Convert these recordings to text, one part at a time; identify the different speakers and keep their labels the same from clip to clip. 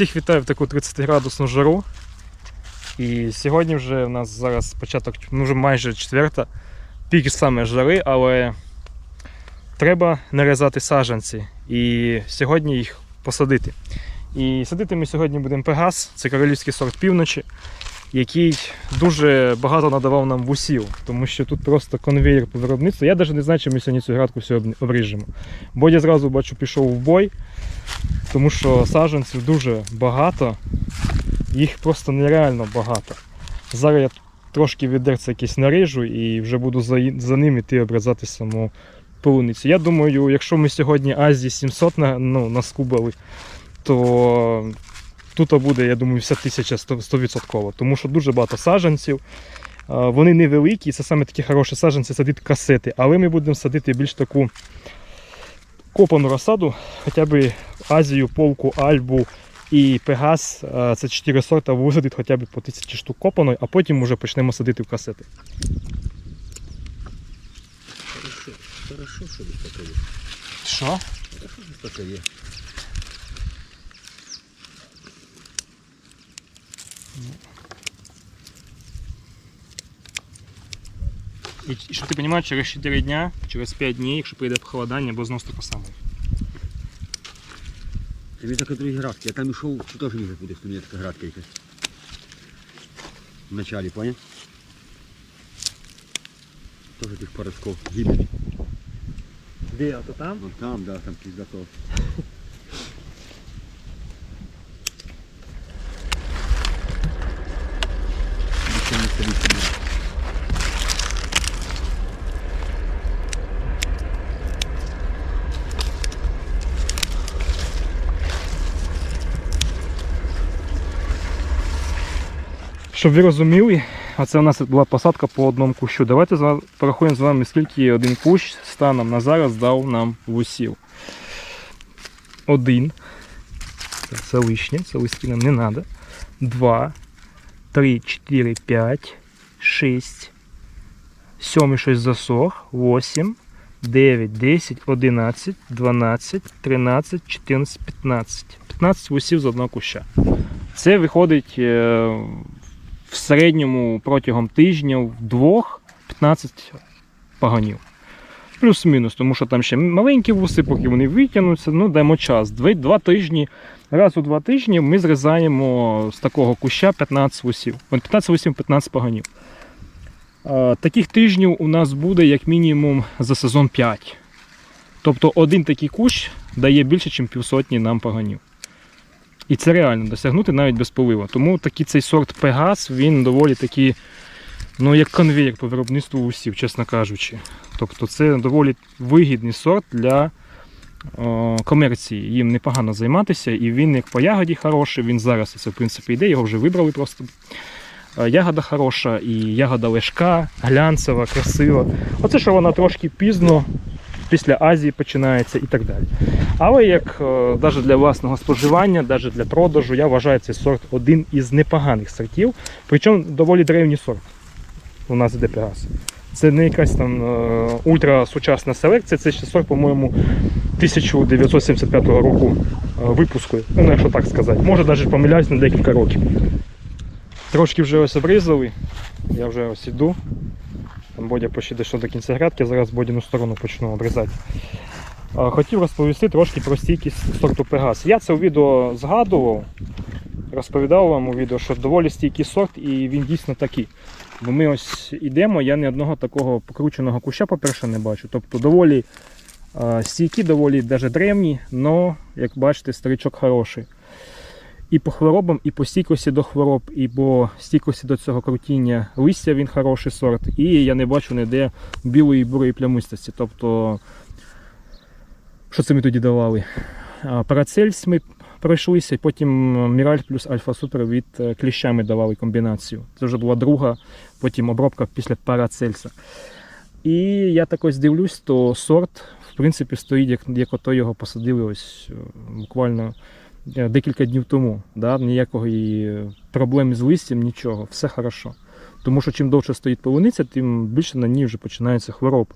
Speaker 1: Всіх вітаю в таку 30-градусну жару. І сьогодні вже в нас зараз початок, ну вже майже четверта, пік саме жари, але треба нарізати саджанці і сьогодні їх посадити. І садити ми сьогодні будемо Пегас, це королівський сорт півночі, який дуже багато надавав нам вусів, тому що тут просто конвейер по виробництву. Я навіть не знаю, чи ми сьогодні цю градку все обріжемо. Бо я зразу бачу, пішов в бой, тому що саджанців дуже багато, їх просто нереально багато. Зараз я трошки відерце якесь наріжу і вже буду за, за ним іти обрізати саму полуницю. Я думаю, якщо ми сьогодні Азії 700 на, ну, наскубали, то тут буде, я думаю, вся тисяча 100%, 100%, тому що дуже багато саджанців. Вони невеликі, це саме такі хороші саджанці садити касети, але ми будемо садити більш таку копану розсаду, хоча б Азію, Полку, Альбу і Пегас. Це 4 сорта висадити хоча б по 1000 штук копаної, а потім вже почнемо садити в касети.
Speaker 2: Хорошо, хорошо, що десь таке є.
Speaker 1: Що?
Speaker 2: Хорошо, що таке є.
Speaker 1: І, щоб ти розумів, через 4 дня, через 5 днів, якщо прийде похолодання, або знос таке саме.
Speaker 2: Він така другі градки. Я там йшов, що теж ніби буде, що мені така градка якась. В началі, поняв? Тоже тих паросков. Гибель.
Speaker 1: Де, а то там?
Speaker 2: Ну там, да, там пізда то. Більше не садиться, ні.
Speaker 1: Щоб ви розуміли, оце у нас була посадка по одному кущу. Давайте порахуємо з вами, скільки один кущ станом на зараз дав нам вусів. Один. Це лишнє, це листки нам не треба. Два, три, чотири, п'ять, шість. Сьомий щось засох. Восім, дев'ять, десять, одинадцять, дванадцять, тринадцять, чотирнадцять, п'ятнадцять. П'ятнадцять вусів з одного куща. Це виходить е, в середньому протягом тижня в двох 15 паганів. Плюс-мінус, тому що там ще маленькі вуси, поки вони витягнуться, ну даємо час. Два, два тижні, раз у два тижні ми зрізаємо з такого куща 15 вусів. 15 вусів, 15 паганів. Таких тижнів у нас буде як мінімум за сезон 5. Тобто один такий кущ дає більше, ніж півсотні нам паганів. І це реально досягнути навіть без полива. Тому такий цей сорт Пегас, він доволі такий, ну як конвейер по виробництву усів, чесно кажучи. Тобто це доволі вигідний сорт для о, комерції. Їм непогано займатися, і він як по ягоді хороший, він зараз це в принципі йде, його вже вибрали просто. Е, Ягода хороша, і ягода лежка, глянцева, красива. Оце що вона трошки пізно після Азії починається і так далі. Але як навіть для власного споживання, навіть для продажу, я вважаю цей сорт один із непоганих сортів. Причому доволі древній сорт у нас іде Пегас. Це не якась там е, ультрасучасна селекція, це ще сорт, по-моєму, 1975 року е, випуску. Ну, якщо так сказати. Може навіть помиляюсь на декілька років. Трошки вже ось обрізали. Я вже ось іду. Там Бодя почти дійшов до кінця грядки, зараз Бодіну сторону почну обрізати. Хотів розповісти трошки про стійкість сорту Пегас. Я це у відео згадував, розповідав вам у відео, що доволі стійкий сорт і він дійсно такий. Бо ми ось ідемо, я ні одного такого покрученого куща, по-перше, не бачу. Тобто доволі стійкі, доволі навіть древні, але, як бачите, старичок хороший. І по хворобам, і по стійкості до хвороб, і по стійкості до цього крутіння листя він хороший сорт. І я не бачу ніде білої бурої плямистості. Тобто, що це ми тоді давали? Парацельс ми пройшлися, потім Міраль плюс Альфа Супер від е, кліща ми давали комбінацію. Це вже була друга, потім обробка після Парацельса. І я так ось дивлюсь, то сорт, в принципі, стоїть, як, як ото його посадили ось е, буквально е, декілька днів тому. Да? Ніякої проблем з листям, нічого, все хорошо. Тому що чим довше стоїть полуниця, тим більше на ній вже починається хвороб.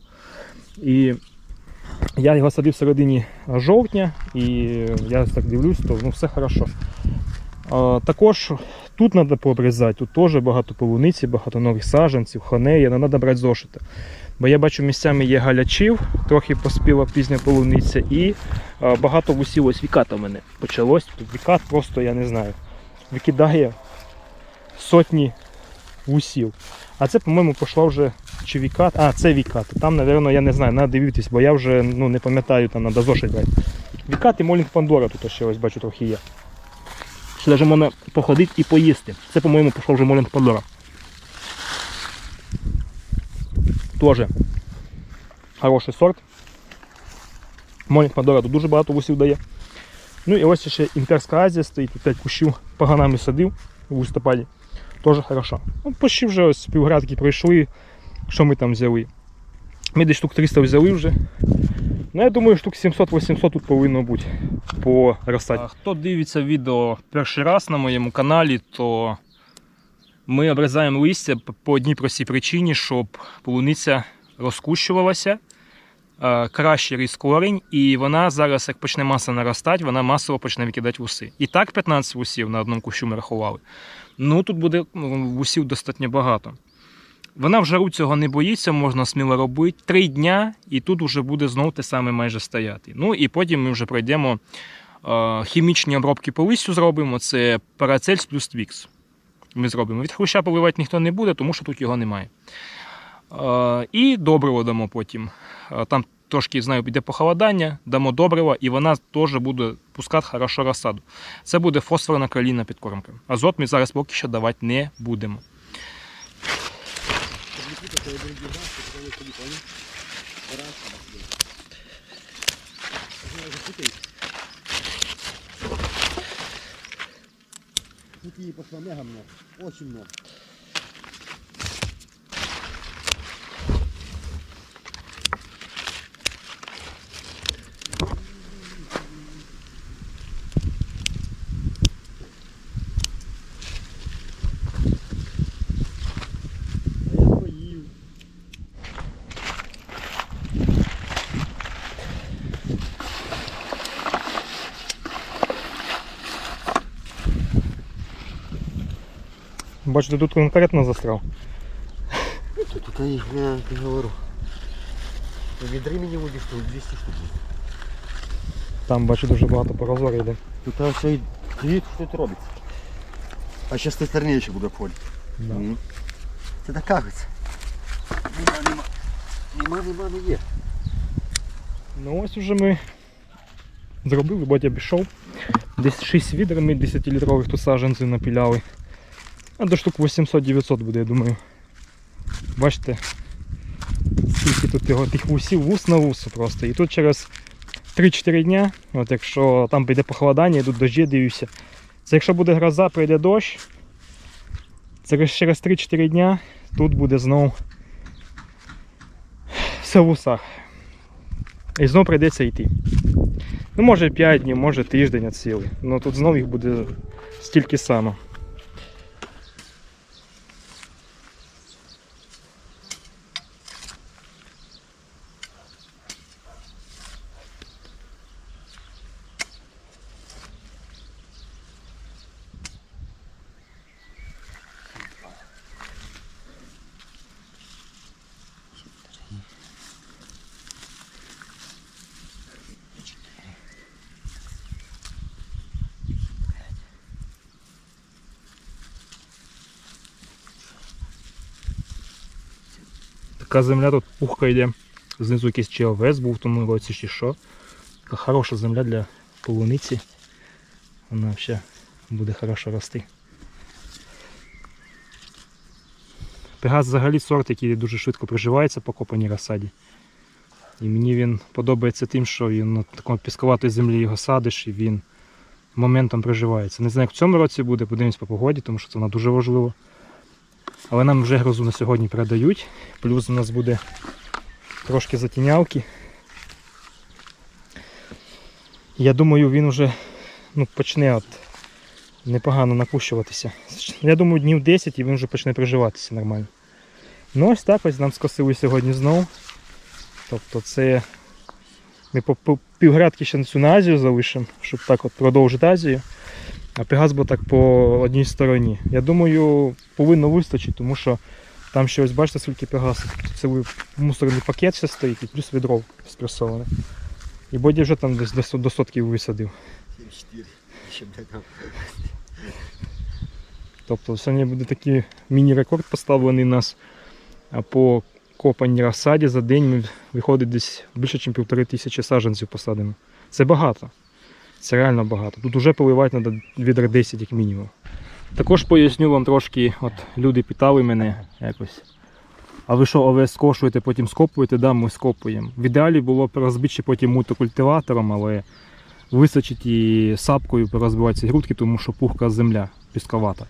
Speaker 1: І я його садив в середині жовтня, і я так дивлюсь, то ну, все хорошо. Також тут треба пообрізати, тут теж багато полуниці, багато нових саджанців, хонея, але треба брати зошити. Бо я бачу місцями є галячів, трохи поспіла пізня полуниця і багато вусів ось віката в мене почалось. Вікат просто, я не знаю, викидає сотні вусів. А це, по-моєму, пішла вже чи вікат. А, це вікат. Там, напевно, я не знаю, треба дивитись, бо я вже ну, не пам'ятаю, там треба зошит брати. Вікат і Молінг Пандора тут ще ось бачу трохи є. Ще навіть можна походити і поїсти. Це, по-моєму, пішов вже Молінг Пандора. Тоже хороший сорт. Молінг Пандора тут дуже багато вусів дає. Ну і ось ще Імперська Азія стоїть, тут 5 кущів поганами садив у листопаді. Тоже хорошо. Ну, почти вже ось півградки пройшли. Що ми там взяли? Ми десь штук 300 взяли вже. Ну, я думаю, штук 700-800 тут повинно бути по розсаді. Хто дивиться відео перший раз на моєму каналі, то ми обрізаємо листя по одній простій причині, щоб полуниця розкущувалася, краще ріс корінь, і вона зараз, як почне маса наростати, вона масово почне викидати вуси. І так 15 вусів на одному кущу ми рахували. Ну тут буде вусів достатньо багато. Вона в жару цього не боїться, можна сміло робити. Три дня, і тут вже буде знов те саме майже стояти. Ну і потім ми вже пройдемо е, хімічні обробки по листю зробимо. Це парацельс плюс твікс. Ми зробимо. Від хруща поливати ніхто не буде, тому що тут його немає. Е, і добриво дамо потім. Е, Там трошки знаю, піде похолодання, дамо добриво, і вона теж буде пускати хорошо розсаду. Це буде фосфорна калійна підкормка. Азот ми зараз поки що давати не будемо.
Speaker 2: Тут її пошло мега много. Очень много.
Speaker 1: Бачу, ти тут конкретно застряв.
Speaker 2: Тут я їх не, не говорю. В відрі мені буде штук 200 штук. буде.
Speaker 1: Там бачу дуже багато порозорів йде.
Speaker 2: Тут ось і дивіться, що тут робиться. А ще з тієї сторони ще буде входити.
Speaker 1: Да.
Speaker 2: М. Це так кажеться. Нема, нема. Нема, нема, не є.
Speaker 1: Ну ось уже ми зробили, батя пішов. Десь 6 відер ми 10-літрових тут саджанців напіляли. А до штук 800-900 буде, я думаю. Бачите, скільки тут його тих вусів, вус на вусу просто. І тут через 3-4 дня, от якщо там піде похолодання, йдуть дощі, дивлюся. Це якщо буде гроза, прийде дощ, це через 3-4 дня тут буде знов все в вусах. І знов прийдеться йти. Ну, може 5 днів, може тиждень сили. Ну тут знов їх буде стільки само. Така земля тут пухка йде. Знизу якийсь чи був в тому році чи що. Така хороша земля для полуниці. Вона взагалі буде хорошо рости. Пегас взагалі сорт, який дуже швидко приживається по копаній розсаді. І мені він подобається тим, що він на такому пісковатій землі його садиш і він моментом приживається. Не знаю, як в цьому році буде, подивимось по погоді, тому що це вона дуже важливо. Але нам вже грозу на сьогодні передають. Плюс у нас буде трошки затінявки. Я думаю, він вже ну, почне от непогано накущуватися. Я думаю, днів 10 і він вже почне приживатися нормально. Ну ось так ось нам скосили сьогодні знов. Тобто це ми по півградки ще на цю на Азію залишимо, щоб так от продовжити Азію. А Пегас так по одній стороні. Я думаю, повинно вистачити, тому що там ще ось бачите, скільки. Тут цілий мусорний пакет ще стоїть і плюс відро спресоване. І Боді вже там десь до, сотків висадив.
Speaker 2: 74. Еще, блядь, там.
Speaker 1: Тобто сьогодні буде такий міні-рекорд поставлений у нас по копаній розсаді. За день ми виходить десь більше, ніж півтори тисячі саджанців посадимо. Це багато. Це реально багато. Тут вже поливати треба відер 10 як мінімум. Також поясню вам трошки, от люди питали мене якось. А ви що овес скошуєте, потім скопуєте? Да, ми скопуємо. В ідеалі було б розбити потім мультикультиватором, але висачити і сапкою порозбивати ці грудки, тому що пухка земля пісковата.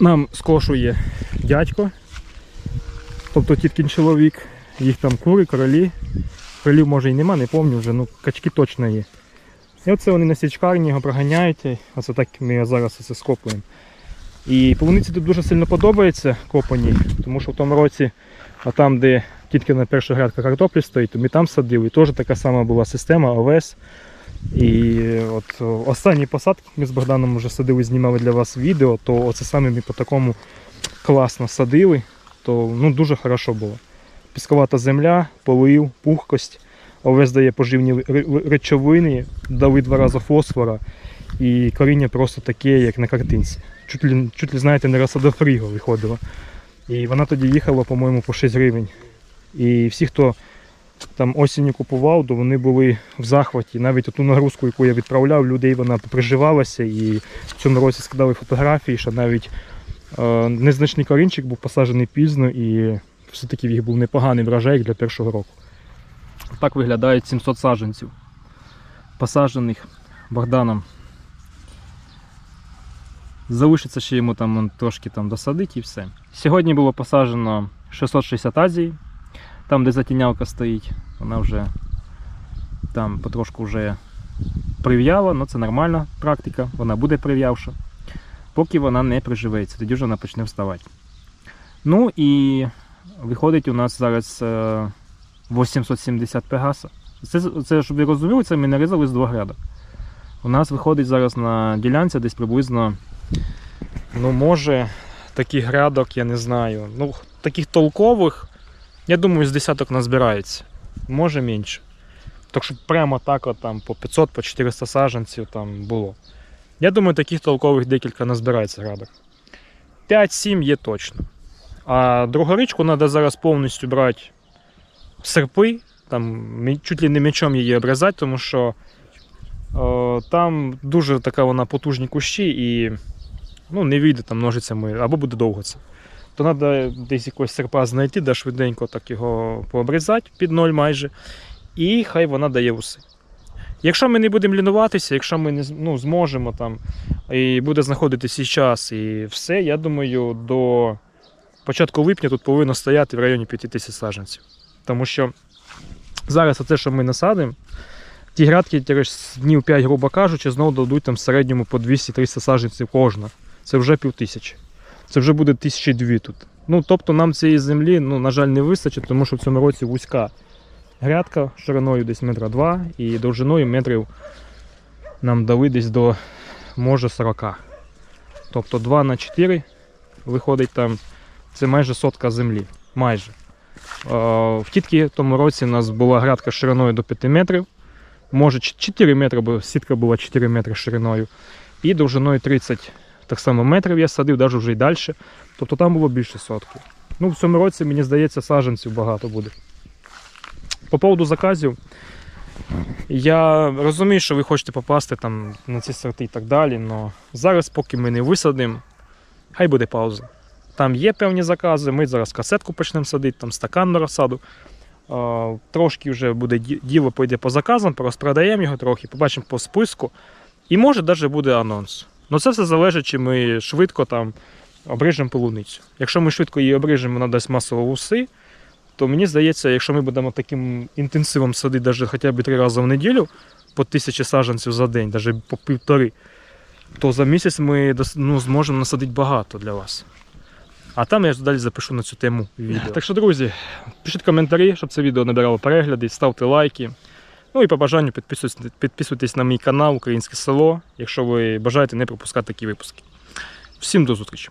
Speaker 1: Нам скошує дядько, тобто тіткін чоловік, їх там кури, королі. Королів може і нема, не пам'ятаю вже, ну качки точно є. І оце вони на січкарні його проганяють, оце так ми зараз це скопуємо. І полуниці тут дуже сильно подобається копані, тому що в тому році, а там, де тільки на перша грядка картоплі стоїть, то ми там садили. І теж така сама була система ОВС. І от останні посадки ми з Богданом вже садили, знімали для вас відео, то оце саме ми по такому класно садили, то ну, дуже хорошо було. Пісковата земля, полив, пухкость, овес дає поживні речовини, дали два рази фосфора, і коріння просто таке, як на картинці. Чуть ли, чуть ли знаєте, не розсадофріго виходило. І вона тоді їхала, по-моєму, по 6 гривень. І всі, хто там осінню купував, то вони були в захваті. Навіть ту нагрузку, яку я відправляв, людей вона приживалася. І в цьому році скидали фотографії, що навіть е, незначний корінчик був посаджений пізно і все-таки їх був непоганий врожай для першого року. Так виглядають 700 саджанців, посаджених Богданом. Залишиться ще йому там трошки там досадить і все. Сьогодні було посаджено 660 азій, там де затінялка стоїть, вона вже там потрошку вже прив'яла, ну це нормальна практика, вона буде прив'явша, поки вона не приживеться, тоді вже вона почне вставати. Ну і виходить у нас зараз е, 870 пегаса. Це, це, щоб ви розуміли, це ми нарізали з двох грядок. У нас виходить зараз на ділянці десь приблизно, ну може, таких грядок, я не знаю. Ну, таких толкових, я думаю, з десяток назбирається. Може менше. Так що прямо так от, там, по 500, по 400 саджанців там було. Я думаю, таких толкових декілька назбирається грядок. 5-7 є точно. А другорічку треба зараз повністю брати серпи, там чуть ли не мечом її обрізати, тому що е, там дуже така вона потужні кущі і ну, не вийде там ножицями, або буде довго це. То треба десь якогось серпа знайти, да швиденько так його пообрізати під ноль майже, і хай вона дає уси. Якщо ми не будемо лінуватися, якщо ми не ну, зможемо там і буде знаходитися і час, і все, я думаю, до початку липня тут повинно стояти в районі 5 тисяч саджанців. Тому що зараз оце, що ми насадимо, ті грядки через днів 5, грубо кажучи, знову дадуть там в середньому по 200-300 саджанців кожна. Це вже пів тисячі. Це вже буде тисячі дві тут. Ну, тобто нам цієї землі, ну, на жаль, не вистачить, тому що в цьому році вузька грядка шириною десь метра два і довжиною метрів нам дали десь до може 40. Тобто 2 на 4 виходить там, це майже сотка землі. Майже. Е, В тітки тому році у нас була грядка шириною до 5 метрів. Може 4 метри, бо сітка була 4 метри шириною. І довжиною 30 так само метрів я садив, навіть вже й далі. Тобто там було більше сотки. Ну, в цьому році, мені здається, саджанців багато буде. По поводу заказів. Я розумію, що ви хочете попасти там на ці сорти і так далі, але зараз, поки ми не висадимо, хай буде пауза. Там є певні закази, ми зараз касетку почнемо садити, там стакан на розсаду. Трошки вже буде діло пойде по заказам, розпродаємо його трохи, побачимо по списку. І може навіть буде анонс. Ну це все залежить, чи ми швидко там обрижемо полуницю. Якщо ми швидко її обрижемо, вона дасть масово уси, то мені здається, якщо ми будемо таким інтенсивом садити навіть хоча б три рази в неділю, по тисячі саджанців за день, навіть по півтори, то за місяць ми ну, зможемо насадити багато для вас. А там я далі запишу на цю тему відео. Так що, друзі, пишіть коментарі, щоб це відео набирало перегляди, ставте лайки. Ну і по бажанню підписуйтесь, підписуйтесь на мій канал Українське село, якщо ви бажаєте не пропускати такі випуски. Всім до зустрічі!